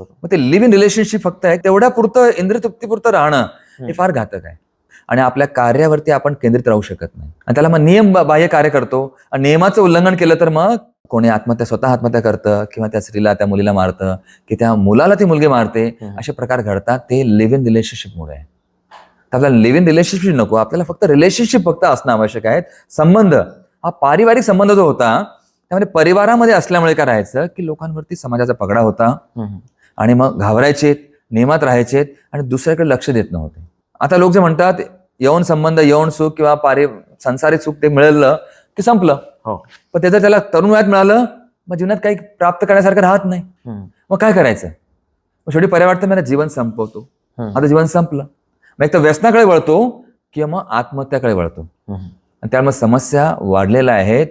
मग ते live in relationship फक्त आहे तेवढ्या पुरतं इंद्रिय तृप्तीपुरतं राहणं हे फार घातक आहे. आणि आपल्या कार्यावरती आपण केंद्रित राहू शकत नाही. आणि त्याला मग नियम बाह्य कार्य करतो. आणि नियमाचं उल्लंघन केलं तर मग कोणी आत्महत्या स्वतः आत्महत्या करतं किंवा त्या स्त्रीला त्या मुलीला मारतं की त्या मुलाला ती मुलगी मारते. असे प्रकार घडतात. ते लिव्ह इन रिलेशनशिपमुळे आहे. तर आपल्याला लिव्ह इन रिलेशनशिप नको. आपल्याला फक्त रिलेशनशिप फक्त असणं आवश्यक आहे. संबंध हा पारिवारिक संबंध जो होता त्यामध्ये परिवारामध्ये असल्यामुळे काय राहायचं की लोकांवरती समाजाचा पगडा होता. आणि मग घाबरायचे नियमात राहायचे आणि दुसऱ्याकडे लक्ष देत नव्हते. आता लोक जे म्हणतात यौन संबंध यौन सुख किंवा पारि सांसारिक सुख ते मिळालं की संपलं. हो. पण ते जर त्याला तरुण वयात मिळालं मग जीवनात काही प्राप्त करण्यासारखं राहत नाही. मग काय करायचं? मग शेवटी पर्याय वाटतं मला जीवन संपवतो. आता जीवन संपलं. मग एक तर व्यसनाकडे वळतो किंवा मग आत्महत्याकडे वळतो. आणि त्यामुळे समस्या वाढलेल्या आहेत.